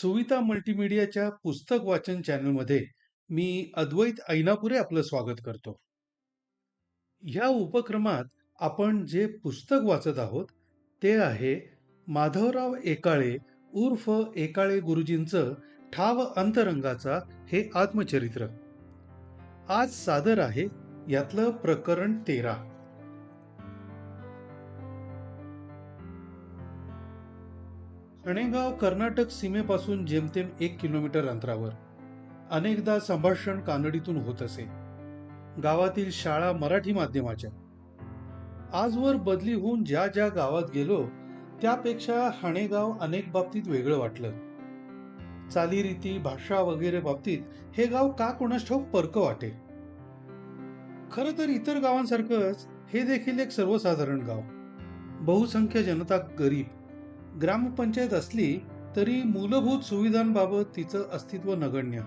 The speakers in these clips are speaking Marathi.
सुविधा मल्टीमीडियाच्या पुस्तक वाचन चॅनलमध्ये मी अद्वैत ऐनापुरे आपलं स्वागत करतो. ह्या उपक्रमात आपण जे पुस्तक वाचत आहोत ते आहे माधवराव एकाळे उर्फ एकाळे गुरुजींचं ठाव अंतरंगाचा हे आत्मचरित्र. आज सादर आहे यातलं प्रकरण तेरा. हणेगाव कर्नाटक सीमेपासून जेमतेम एक किलोमीटर अंतरावर. अनेकदा संभाषण कानडीतून होत असे. गावातील शाळा मराठी माध्यमाच्या. आजवर बदली होऊन ज्या ज्या गावात गेलो त्यापेक्षा हणेगाव अनेक बाबतीत वेगळं वाटलं. चालीरीती, भाषा वगैरे बाबतीत हे गाव का कोणास ठाऊक परक वाटे. खरं तर इतर गावांसारखंच हे देखील एक सर्वसाधारण गाव. बहुसंख्य जनता गरीब. ग्रामपंचायत असली तरी मूलभूत सुविधांबाबत तिचं अस्तित्व नगण्य.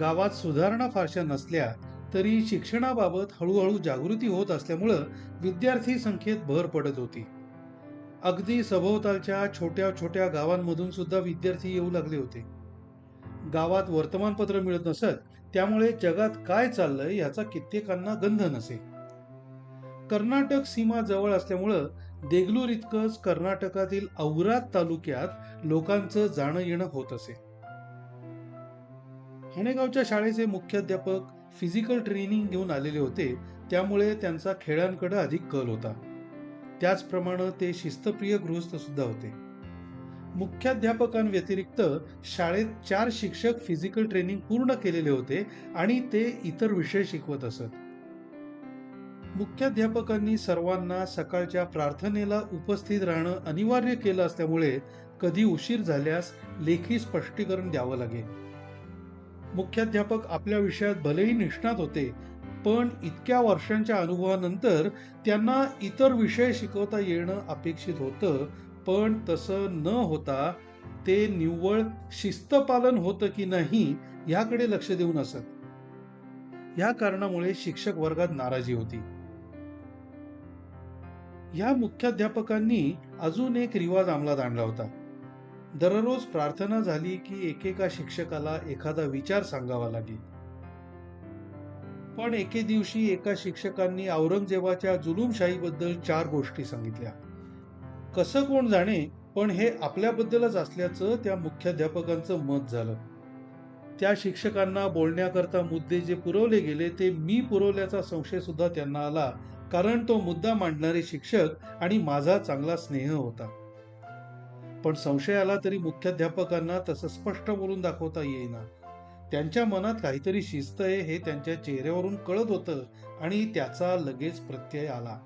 गावात सुधारणा फारशा नसल्या तरी शिक्षणाबाबत हळूहळू जागृती होत असल्यामुळं विद्यार्थी संख्येत भर पडत होती. अगदी सभोवतालच्या छोट्या छोट्या गावांमधून सुद्धा विद्यार्थी येऊ लागले होते. गावात वर्तमानपत्र मिळत नसत त्यामुळे जगात काय चाललंय याचा कित्येकांना गंध नसे. कर्नाटक सीमा जवळ असल्यामुळं देगलूर इतकंच कर्नाटकातील औराद तालुक्यात लोकांचं जाणं येणं होत असे. हणेगावच्या शाळेचे मुख्याध्यापक फिजिकल ट्रेनिंग घेऊन आलेले होते त्यामुळे त्यांचा खेळांकडे अधिक कल होता. त्याचप्रमाणे ते शिस्तप्रिय गृहस्थ सुद्धा होते. मुख्याध्यापकांव्यतिरिक्त शाळेत चार शिक्षक फिजिकल ट्रेनिंग पूर्ण केलेले होते आणि ते इतर विषय शिकवत असत. मुख्याध्यापकांनी सर्वांना सकाळच्या प्रार्थनेला उपस्थित राहणं अनिवार्य केलं असल्यामुळे कधी उशीर झाल्यास लेखी स्पष्टीकरण द्यावं लागेल मुख्याध्यापक आपल्या विषयात भलेही निष्णात होते पण इतक्या वर्षांच्या अनुभवानंतर त्यांना इतर विषय शिकवता येणं अपेक्षित होतं पण तसं न होता ते निव्वळ शिस्तपालन होतं की नाही ह्याकडे लक्ष देऊन असत. ह्या कारणामुळे शिक्षक वर्गात नाराजी होती. या मुख्याध्यापकांनी अजून एक रिवाज अंमलात आणला होता. दररोज प्रार्थना झाली की एकेका शिक्षकाला एखादा विचार सांगावा लागेल पण एके दिवशी एका शिक्षकांनी औरंगजेबाच्या जुलूमशाहीबद्दल चार गोष्टी सांगितल्या. कसं कोण जाणे पण हे आपल्याबद्दलच असल्याचं त्या मुख्याध्यापकांचं मत झालं. त्या शिक्षकांना बोलण्याकरता मुद्दे जे पुरवले गेले ते मी पुरवल्याचा संशय सुद्धा त्यांना आला कारण तो मुद्दा मांडणारे शिक्षक आणि माझा चांगला स्नेह होता. पण संशय आला तरी मुख्याध्यापकांना तसं स्पष्ट बोलून दाखवता येईना. त्यांच्या मनात काहीतरी शिस्त आहे हे त्यांच्या चेहऱ्यावरून कळत होतं आणि त्याचा लगेच प्रत्यय आला.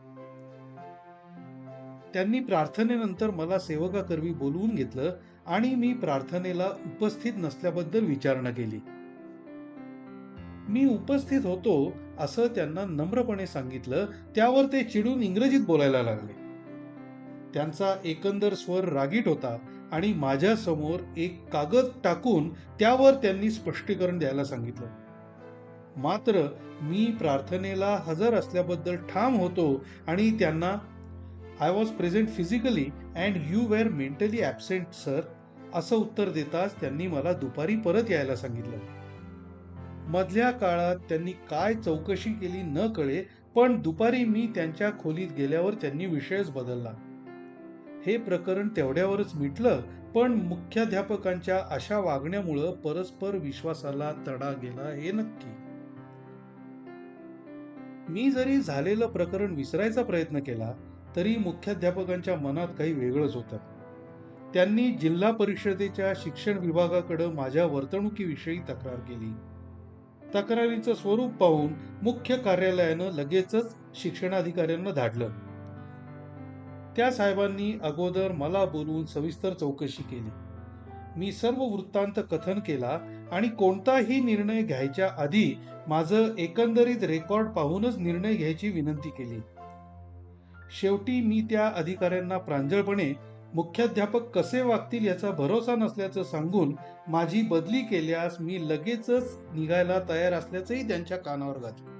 त्यांनी प्रार्थनेनंतर मला सेवकाकरवी बोलवून घेतलं आणि मी प्रार्थनेला उपस्थित नसल्याबद्दल विचारणा केली. मी उपस्थित होतो असं त्यांना नम्रपणे सांगितलं त्यावर ते चिडून इंग्रजीत बोलायला लागले. त्यांचा एकंदर स्वर रागीट होता आणि माझ्यासमोर एक कागद टाकून त्यावर त्यांनी स्पष्टीकरण द्यायला सांगितलं. मात्र मी प्रार्थनेला हजर असल्याबद्दल ठाम होतो आणि त्यांना I was present physically and you were mentally absent sir असं उत्तर देताच त्यांनी मला दुपारी परत यायला सांगितलं. मधल्या काळात त्यांनी काय चौकशी केली न कळे पण दुपारी मी त्यांच्या खोलीत गेल्यावर त्यांनी विषयच बदलला. हे प्रकरण तेवढ्यावरच मिटलं पण मुख्याध्यापकांच्या अशा वागण्यामुळं परस्पर विश्वासाला तडा गेला हे नक्की. मी जरी झालेलं प्रकरण विसरायचा प्रयत्न केला तरी मुख्याध्यापकांच्या मनात काही वेगळंच होतं. त्यांनी जिल्हा परिषदेच्या शिक्षण विभागाकडे माझ्या वर्तणुकीविषयी तक्रार केली. तक्रारीचं स्वरूप पाहून मुख्य कार्यालयानं लगेचच शिक्षणाधिकाऱ्यांना धाडलं. त्या साहेबांनी अगोदर मला बोलवून सविस्तर चौकशी केली. मी सर्व वृत्तांत कथन केला आणि कोणताही निर्णय घ्यायच्या आधी माझं एकंदरीत रेकॉर्ड पाहूनच निर्णय घ्यायची विनंती केली. शेवटी मी त्या अधिकाऱ्यांना प्रांजळपणे मुख्याध्यापक कसे वागतील याचा भरोसा नसल्याचं सांगून माझी बदली केल्यास मी लगेचच निघायला तयार असल्याचंही त्यांच्या कानावर घातलं.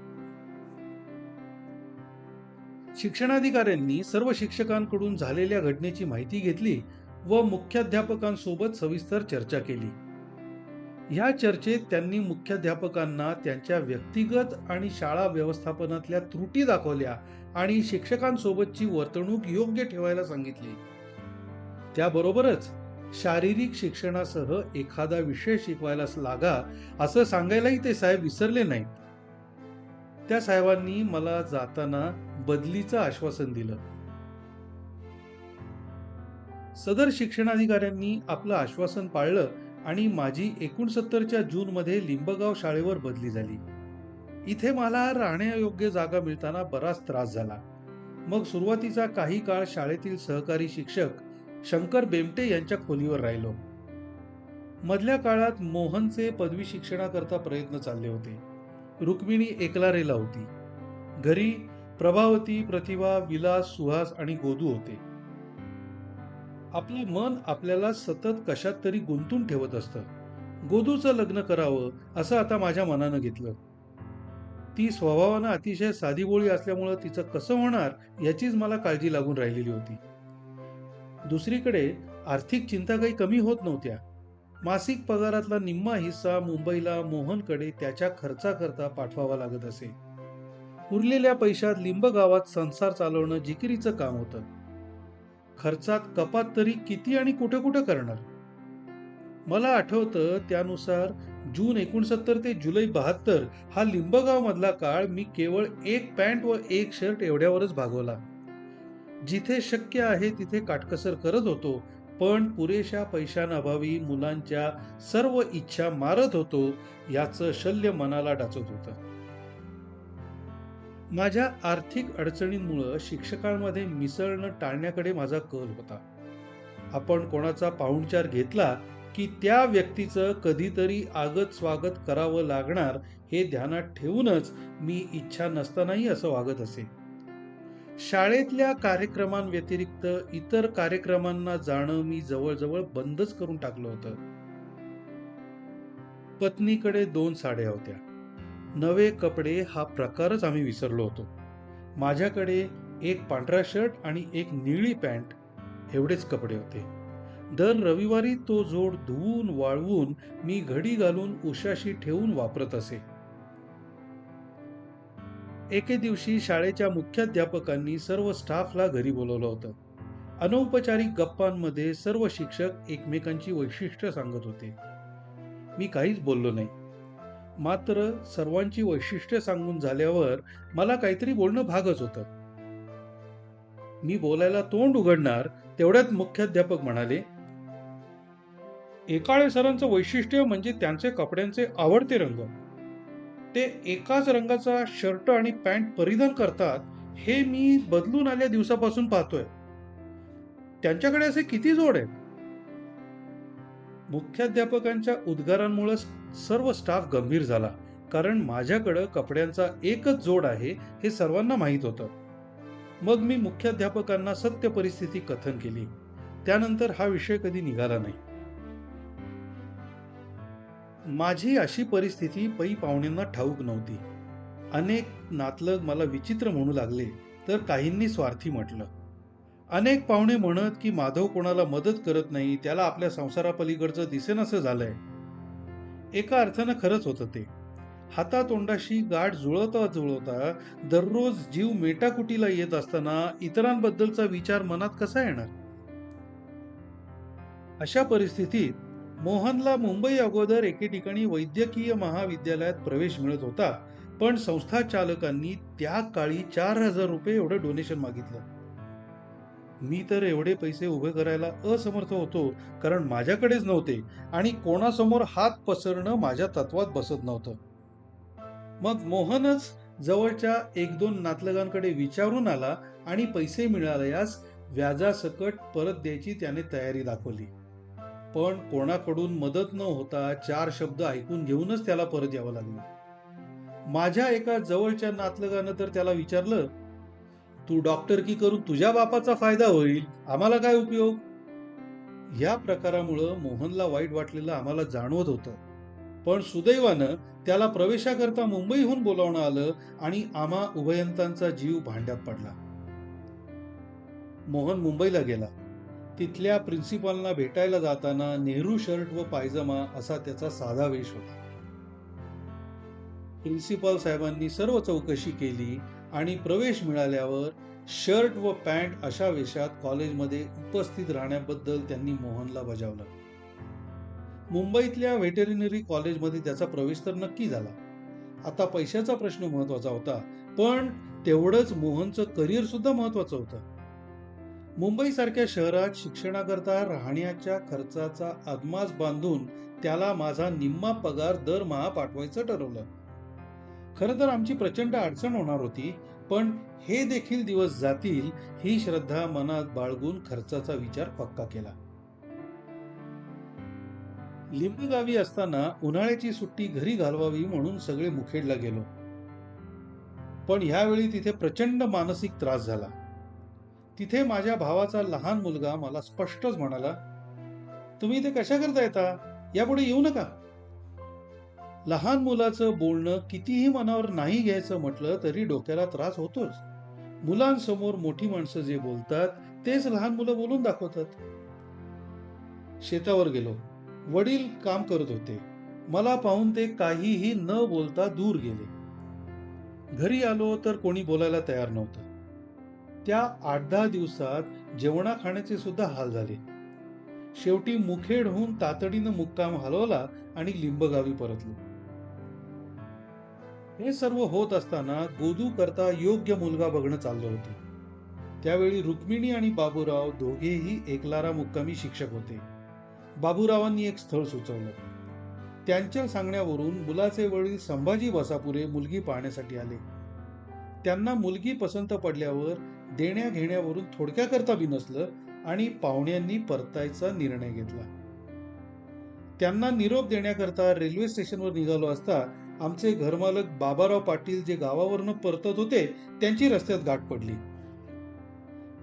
शिक्षणाधिकाऱ्यांनी सर्व शिक्षकांकडून झालेल्या घटनेची माहिती घेतली व मुख्याध्यापकांसोबत सविस्तर चर्चा केली ह्या चर्चेत त्यांनी मुख्याध्यापकांना त्यांच्या व्यक्तिगत आणि शाळा व्यवस्थापनातल्या त्रुटी दाखवल्या आणि शिक्षकांसोबतची वर्तणूक योग्य ठेवायला सांगितली त्याबरोबरच शारीरिक शिक्षणासह एखादा विषय शिकवायला लागा असं सांगायलाही ते साहेब विसरले नाहीत. त्या साहेबांनी मला जाताना बदलीचं आश्वासन दिलं. सदर शिक्षणाधिकाऱ्यांनी आपलं आश्वासन पाळलं आणि माझी एकोणसत्तरच्या जूनमध्ये लिंबगाव शाळेवर बदली झाली. इथे मला राहण्यायोग्य जागा मिळताना बराच त्रास झाला. मग सुरुवातीचा काही काळ शाळेतील सहकारी शिक्षक शंकर बेमटे यांच्या खोलीवर राहिलो. मधल्या काळात मोहनचे पदवी शिक्षणाकरता प्रयत्न चालले होते. रुक्मिणी एकलारेला होती. घरी प्रभावती प्रतिभा विलास सुहास आणि गोदू होते. आपलं मन आपल्याला सतत कशात तरी गुंतून ठेवत असतं. गोदूचं लग्न करावं असं आता माझ्या मनानं घेतलं. ती स्वभावानं अतिशय साधीबोळी असल्यामुळं तिचं कसं होणार याचीच मला काळजी लागून राहिलेली होती. दुसरीकडे आर्थिक चिंता काही कमी होत नव्हत्या. मासिक पगारातला निम्मा हिस्सा मुंबईला मोहनकडे त्याच्या खर्चाकरता पाठवावा लागत असे. उरलेल्या पैशात लिंब गावात संसार चालवणं जिकिरीचं काम होतं. खर्चात कपात तरी किती आणि कुठे कुठे करणार? मला आठवतं त्यानुसार जून एकोणसत्तर ते जुलै बहात्तर हा लिंबगाव मधला काळ मी केवळ एक पॅन्ट व एक शर्ट एवढ्यावरच भागवला. जिथे शक्य आहे तिथे काटकसर करत होतो पण पुरेशा पैशांअभावी मुलांच्या सर्व इच्छा मारत होतो याचं शल्य मनाला डाचत होतं. माझ्या आर्थिक अडचणींमुळं शिक्षकांमध्ये मिसळणं टाळण्याकडे माझा कल होता. आपण कोणाचा पाहुणचार घेतला की त्या व्यक्तीचं कधीतरी आगत स्वागत करावं लागणार हे ध्यानात ठेवूनच मी इच्छा नसतानाही असं वागत असे. शाळेतल्या कार्यक्रमांव्यतिरिक्त इतर कार्यक्रमांना जाणं मी जवळजवळ बंदच करून टाकलं होतं. पत्नीकडे दोन साड्या होत्या. नवे कपडे हा प्रकारच आम्ही विसरलो होतो. माझ्याकडे एक पांढरा शर्ट आणि एक निळी पॅन्ट एवढेच कपडे होते. दर रविवारी तो जोड धुवून वाळवून मी घडी घालून उशाशी ठेवून वापरत असे. एके दिवशी शाळेच्या मुख्याध्यापकांनी सर्व स्टाफला घरी बोलवलं होतं. अनौपचारिक गप्पांमध्ये सर्व शिक्षक एकमेकांची वैशिष्ट्य सांगत होते. मी काहीच बोललो नाही. मात्र सर्वांची वैशिष्ट्य सांगून झाल्यावर मला काहीतरी बोलणं भागच होतं. मी बोलायला तोंड उघडणार तेवढ्यात मुख्याध्यापक म्हणाले एकाळे सरांचं वैशिष्ट्य म्हणजे त्यांचे कपड्यांचे आवडते रंग. ते एकाच रंगाचा शर्ट आणि पॅन्ट परिधान करतात हे मी बदलून आल्या दिवसापासून पाहतोय. त्यांच्याकडे असे किती जोड आहेत? मुख्याध्यापकांच्या उद्गारांमुळे सर्व स्टाफ गंभीर झाला कारण माझ्याकडं कपड्यांचा एकच जोड आहे हे सर्वांना माहीत होतं. मग मी मुख्याध्यापकांना सत्य परिस्थिती कथन केली. त्यानंतर हा विषय कधी निघाला नाही. माझी अशी परिस्थिती पै पाहुण्यांना ठाऊक नव्हती. अनेक नातलग मला विचित्र म्हणू लागले तर काहींनी स्वार्थी म्हटलं. अनेक पाहुणे म्हणत की माधव कोणाला मदत करत नाही त्याला आपल्या संसारापलीकडचं दिसेनासं झालंय. एका अर्थानं खरंच होतं ते. हातातोंडाशी गाठ जुळवता जुळवता दररोज जीव मेटाकुटीला येत असताना इतरांबद्दलचा विचार मनात कसा येणार? अशा परिस्थितीत मोहनला मुंबई अगोदर एके ठिकाणी वैद्यकीय महाविद्यालयात प्रवेश मिळत होता पण संस्था चालकांनी त्या काळी चार हजार रुपये एवढं डोनेशन मागितलं. मी तर एवढे पैसे उभे करायला असमर्थ होतो कारण माझ्याकडेच नव्हते आणि कोणासमोर हात पसरणं माझ्या तत्वात बसत नव्हतं. मग मोहनच जवळच्या एक दोन नातलगांकडे विचारून आला आणि पैसे मिळाल्यास व्याजासकट परत द्यायची त्याने तयारी दाखवली. पण कोणाकडून मदत न होता चार शब्द ऐकून घेऊनच त्याला परत यावं लागलं. माझ्या एका जवळच्या नातलगानं तर त्याला विचारलं तू डॉक्टर की करून तुझ्या बापाचा फायदा होईल? आम्हाला काय उपयोग? या प्रकारामुळं मोहनला वाईट वाटलेलं आम्हाला जाणवत होतं. पण सुदैवानं त्याला प्रवेशाकरता मुंबईहून बोलावणं आलं आणि आम्हा उभयंतांचा जीव भांड्यात पडला. मोहन मुंबईला गेला. तिथल्या प्रिन्सिपलना भेटायला जाताना नेहरू शर्ट व पायजमा असा त्याचा साधा वेश होता. प्रिन्सिपल साहेबांनी सर्व चौकशी केली आणि प्रवेश मिळाल्यावर शर्ट व पॅन्ट अशा वेशात कॉलेजमध्ये उपस्थित राहण्याबद्दल त्यांनी मोहनला बजावलं. मुंबईतल्या व्हेटेरिनरी कॉलेजमध्ये त्याचा प्रवेश तर नक्की झाला. आता पैशाचा प्रश्न महत्त्वाचा होता पण तेवढंच मोहनचं करिअर सुद्धा महत्वाचं होतं. मुंबईसारख्या शहरात शिक्षणाकरता राहण्याच्या खर्चाचा अदमास बांधून त्याला माझा निम्मा पगार दरमहा पाठवायचं ठरवलं. खरं तर आमची प्रचंड अडचण होणार होती पण हे देखील दिवस जातील ही श्रद्धा मनात बाळगून खर्चाचा विचार पक्का केला. लिंबगावी असताना उन्हाळ्याची सुट्टी घरी घालवावी म्हणून सगळे मुखेडला गेलो. पण ह्यावेळी तिथे प्रचंड मानसिक त्रास झाला. तिथे माझ्या भावाचा लहान मुलगा मला स्पष्टच म्हणाला तुम्ही ते कशा करता येता? यापुढे येऊ नका. लहान मुलाचं बोलणं कितीही मनावर नाही घ्यायचं म्हटलं तरी डोक्याला त्रास होतोच. मुलांसमोर मोठी माणसं जे बोलतात तेच लहान मुलं बोलून दाखवतात. शेतावर गेलो. वडील काम करत होते. मला पाहून ते काहीही न बोलता दूर गेले. घरी आलो तर कोणी बोलायला तयार नव्हतं. त्या आठ दहा दिवसात जेवणा खाण्याचे सुद्धा हाल झाले. शेवटी मुखेड होऊन तातडीनं मुक्काम हलवला आणि लिंबगावी परतलो. हे सर्व होत असताना गोदू करता योग्य मुलगा बघणं चाललं होतं. त्यावेळी रुक्मिणी आणि बाबूराव दोघेही एकलारा मुक्कामी शिक्षक होते. बाबूरावांनी एक स्थळ सुचवलं. त्यांच्या सांगण्यावरून मुलाचे वडील संभाजी बसापुरे मुलगी पाहण्यासाठी आले. त्यांना मुलगी पसंत पडल्यावर देण्या घेण्यावरून थोडक्याकरता बिनसलं आणि पाहुण्यांनी परतायचा निर्णय घेतला. त्यांना निरोप देण्याकरता रेल्वे स्टेशनवर निघालो असता आमचे घरमालक बाबाराव पाटील जे गावावरनं परतत होते त्यांची रस्त्यात गाठ पडली.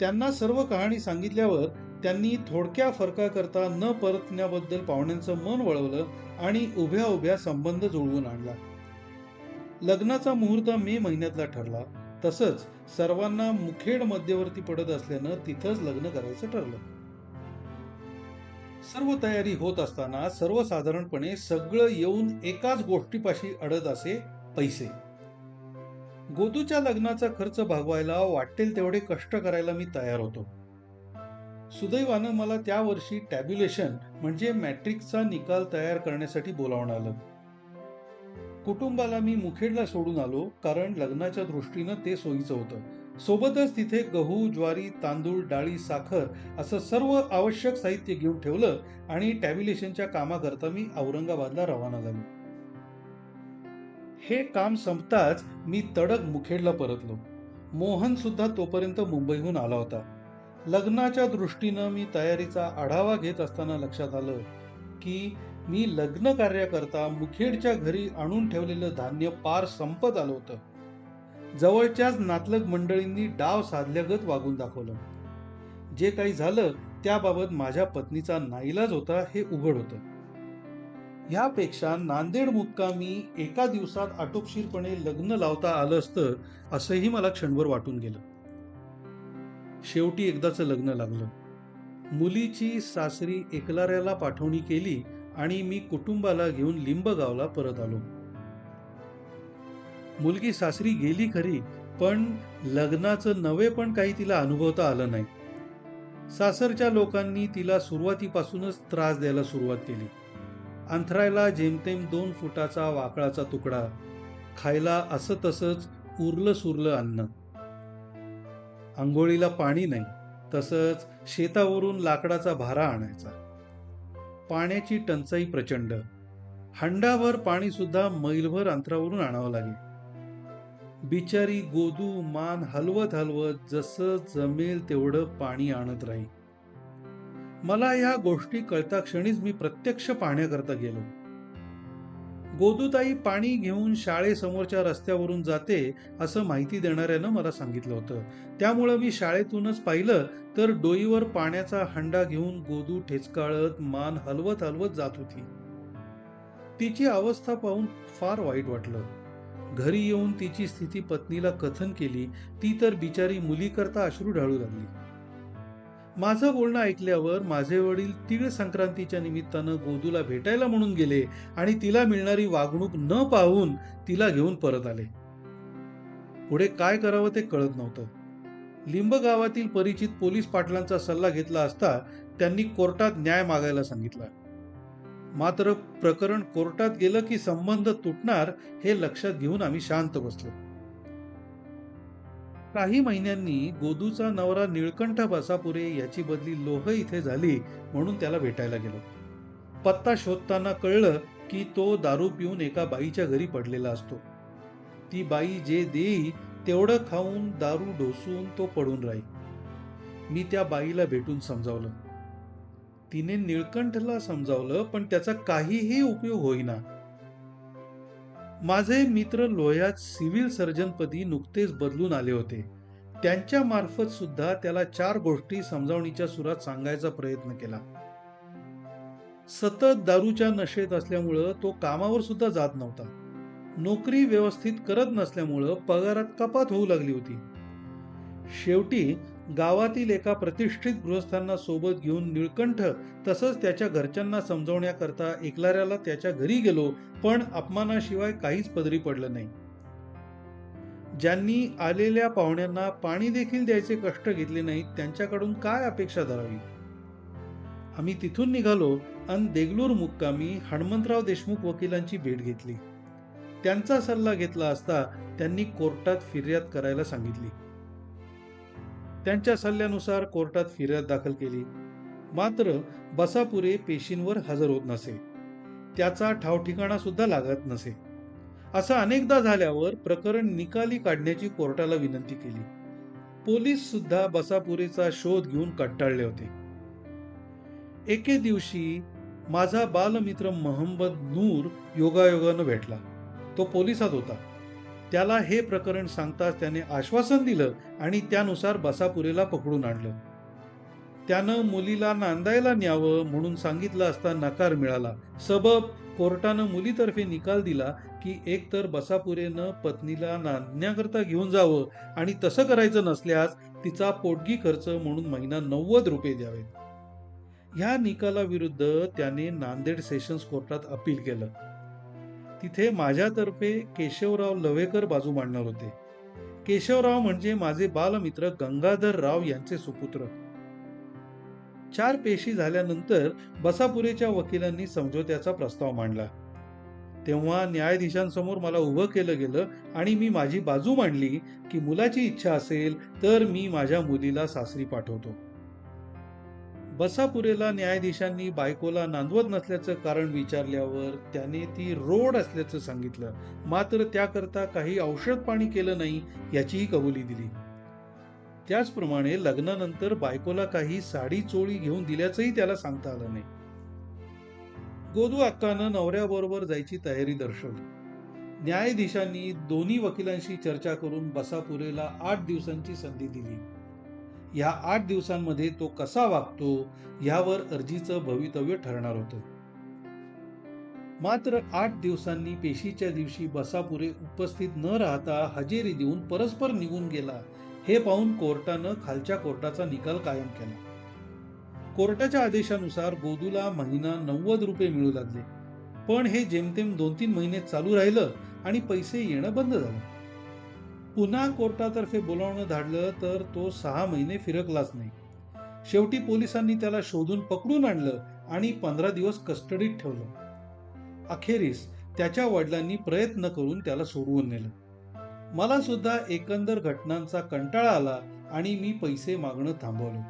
त्यांना सर्व कहाणी सांगितल्यावर त्यांनी थोडक्या फरकाकरता न परतण्याबद्दल पाहुण्यांचं मन वळवलं आणि उभ्या उभ्या संबंध जुळवून आणला. लग्नाचा मुहूर्त मे महिन्यातला ठरला. तसंच सर्वांना मुखेड मध्यवर्ती पडत असल्यानं तिथंच लग्न करायचं ठरलं. सर्व तयारी होत असताना सर्वसाधारणपणे सगळं येऊन एकाच गोष्टीपाशी अडत असे पैसे. गोदूच्या लग्नाचा खर्च भागवायला वाटेल तेवढे कष्ट करायला मी तयार होतो. सुदैवानं मला त्या वर्षी टॅब्युलेशन म्हणजे मॅट्रिकचा निकाल तयार करण्यासाठी बोलावणं आलं. कुटुंबाला मी मुखेडला सोडून आलो कारण लग्नाच्या दृष्टीनं ते सोयीचं होतं. सोबतच तिथे गहू ज्वारी तांदूळ डाळी साखर असं सर्व आवश्यक साहित्य घेऊन ठेवलं आणि टॅबिलेशनच्या कामाकरता मी औरंगाबादला रवाना झालो. हे काम संपताच मी तडक मुखेडला परतलो. मोहन सुद्धा तोपर्यंत मुंबईहून आला होता. लग्नाच्या दृष्टीनं मी तयारीचा आढावा घेत असताना लक्षात आलं की मी लग्न कार्याकरता मुखेडच्या घरी आणून ठेवलेलं धान्य पार संपत आलं होतं. जवळच्याच नातलग मंडळींनी डाव साधल्यागत वागून दाखवलं. जे काही झालं त्याबाबत माझ्या पत्नीचा नाईलाज होता हे उघड होतं. यापेक्षा नांदेड मुक्कामी एका दिवसात आटोपशीरपणे लग्न लावता आलं असतं असंही मला क्षणभर वाटून गेलं. शेवटी एकदाचं लग्न लागलं. मुलीची सासरी एकलाऱ्याला पाठवणी केली आणि मी कुटुंबाला घेऊन लिंबगावला परत आलो. मुलगी सासरी गेली खरी पण लग्नाचं नवे पण काही तिला अनुभवता आलं नाही. सासरच्या लोकांनी तिला सुरुवातीपासूनच त्रास द्यायला सुरुवात केली. अंथरायला जेमतेम दोन फुटाचा वाकळाचा तुकडा खायला असं तसंच उरलं सुरलं अन्न. आंघोळीला पाणी नाही तसंच शेतावरून लाकडाचा भारा आणायचा. पाण्याची टंचाई प्रचंड. हंडाभर पाणी सुद्धा मैलभर अंतरावरून आणावं लागेल. बिचारी गोदू मान हलवत हलवत जसं जमेल तेवढं पाणी आणत राही मला या गोष्टी कळता क्षणीच मी प्रत्यक्ष पाहण्याकरता गेलो. गोदूताई पाणी घेऊन शाळेसमोरच्या रस्त्यावरून जाते असं माहिती देणाऱ्यानं मला सांगितलं होतं. त्यामुळं मी शाळेतूनच पाहिलं तर डोईवर पाण्याचा हंडा घेऊन गोदू ठेचकाळत मान हलवत हलवत जात होती. तिची अवस्था पाहून फार वाईट वाटलं. घरी येऊन तिची स्थिती पत्नीला कथन केली. ती तर बिचारी मुलीकरता अश्रू ढाळू लागली. माझं बोलणं ऐकल्यावर माझे वडील तीळ संक्रांतीच्या निमित्तानं गोदूला भेटायला म्हणून गेले आणि तिला मिळणारी वागणूक न पाहून तिला घेऊन परत आले. पुढे काय करावं ते कळत नव्हतं. लिंब गावातील परिचित पोलीस पाटलांचा सल्ला घेतला असता त्यांनी कोर्टात न्याय मागायला सांगितला. मात्र प्रकरण कोर्टात गेलं की संबंध तुटणार हे लक्षात घेऊन आम्ही शांत बसलो. काही महिन्यांनी गोदूचा नवरा निळकंठ बसापुरे याची बदली लोह इथे झाली म्हणून त्याला भेटायला गेलो. पत्ता शोधताना कळलं की तो दारू पिऊन एका बाईच्या घरी पडलेला असतो. ती बाई जे देई तेवढं खाऊन दारू ढोसून तो पडून राही मी त्या बाईला भेटून समजावलं. तिने निळकंठला समजावलं पण त्याचा काहीही उपयोग होईना. माझे मित्र लोह्यात सिव्हिल सर्जनपदी नुकतेच बदलून आले होते. त्यांच्या मार्फत सुद्धा त्याला चार गोष्टी समजावणीच्या सुरात सांगायचा प्रयत्न केला. सतत दारूच्या नशेत असल्यामुळं तो कामावर सुद्धा जात नव्हता. नोकरी व्यवस्थित करत नसल्यामुळं पगारात कपात होऊ लागली होती. शेवटी गावातील एका प्रतिष्ठित गृहस्थांना सोबत घेऊन निळकंठ तसंच त्याच्या घरच्यांना समजवण्याकरता एकलाऱ्याला त्याच्या घरी गेलो पण अपमानाशिवाय काहीच पदरी पडलं नाही. ज्यांनी आलेल्या पाहुण्यांना पाणी देखील द्यायचे कष्ट घेतले नाहीत त्यांच्याकडून काय अपेक्षा धरावी? आम्ही तिथून निघालो आणि देगलूर मुक्कामी हणमंतराव देशमुख वकिलांची भेट घेतली. त्यांचा सल्ला घेतला असता त्यांनी कोर्टात फिर्याद करायला सांगितली. त्यांच्या सल्ल्यानुसार कोर्टात फिर्याद दाखल केली. मात्र बसापुरे पेशींवर हजर होत नसे. त्याचा ठावठिकाणा सुद्धा लागत नसे. असं अनेकदा झाल्यावर प्रकरण निकाली काढण्याची कोर्टाला विनंती केली. पोलीस सुद्धा बसापुरेचा शोध घेऊन कंटाळले होते. एके दिवशी माझा बालमित्र मोहम्मद नूर योगायोगानं भेटला. तो पोलिसात होता. त्याला हे प्रकरण सांगताच त्याने आश्वासन दिलं आणि त्यानुसार बसापुरेला पकडून आणलं. त्यानं मुलीला नांदायला न्यावं म्हणून सांगितलं असता नकार मिळाला. सबब कोर्टानं मुलीतर्फे निकाल दिला की एकतर बसापुरेनं पत्नीला नांदण्याकरता घेऊन जावं आणि तसं करायचं नसल्यास तिचा पोटगी खर्च म्हणून महिना नव्वद रुपये द्यावेत. ह्या निकालाविरुद्ध त्याने नांदेड सेशन्स कोर्टात अपील केलं. तिथे माझ्यातर्फे केशवराव लवेकर बाजू मांडणार होते. केशवराव म्हणजे माझे बालमित्र गंगाधर राव यांचे सुपुत्र. चार पेशी झाल्यानंतर बसापुरेच्या वकिलांनी समझोत्याचा प्रस्ताव मांडला. तेव्हा न्यायाधीशांसमोर मला उभं केलं गेलं आणि मी माझी बाजू मांडली की मुलाची इच्छा असेल तर मी माझ्या मुलीला सासरी पाठवतो. बसापुरेला न्यायाधीशांनी बायकोला नांदवत नसल्याचं कारण विचारल्यावर त्याने ती रोड असल्याचं सांगितलं. मात्र त्याकरता काही औषध पाणी केलं नाही याचीही कबुली दिली. त्याचप्रमाणे लग्नानंतर बायकोला काही साडी चोळी घेऊन दिल्याचंही त्याला सांगता आलं नाही. गोदू अक्कानं नवऱ्याबरोबर जायची तयारी दर्शवली. न्यायाधीशांनी दोन्ही वकिलांशी चर्चा करून बसापुरेला आठ दिवसांची संधी दिली. या आठ दिवसांमध्ये तो कसा वागतो यावर अर्जीचं भवितव्य ठरणार होतं. मात्र आठ दिवसांनी पेशीच्या दिवशी बसापुरे उपस्थित न राहता हजेरी देऊन परस्पर निघून गेला हे पाहून कोर्टानं खालच्या कोर्टाचा निकाल कायम केला. कोर्टाच्या आदेशानुसार गोदूला महिना नव्वद रुपये मिळू लागले. पण हे जेमतेम दोन तीन महिने चालू राहिलं आणि पैसे येणं बंद झालं. पुन्हा कोर्टातर्फे बोलावणं धाडलं तर तो सहा महिने फिरकलाच नाही. शेवटी पोलिसांनी त्याला शोधून पकडून आणलं आणि पंधरा दिवस कस्टडीत ठेवलं. अखेरीस त्याच्या वडिलांनी प्रयत्न करून त्याला सोडवून नेलं. मला सुद्धा एकंदर घटनांचा कंटाळा आला आणि मी पैसे मागणं थांबवलं.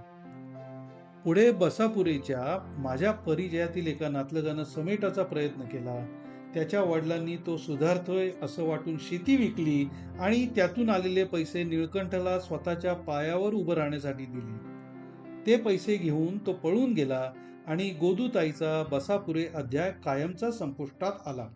पुढे बसापुरेच्या माझ्या परिचयातील एका नातलगानं समेटाचा प्रयत्न केला. त्याच्या वडिलांनी तो सुधारतोय असं वाटून शेती विकली आणि त्यातून आलेले पैसे निळकंठला स्वतःच्या पायावर उभं राहण्यासाठी दिले. ते पैसे घेऊन तो पळून गेला आणि गोदूताईचा बसापुरे अध्याय कायमचा संपुष्टात आला.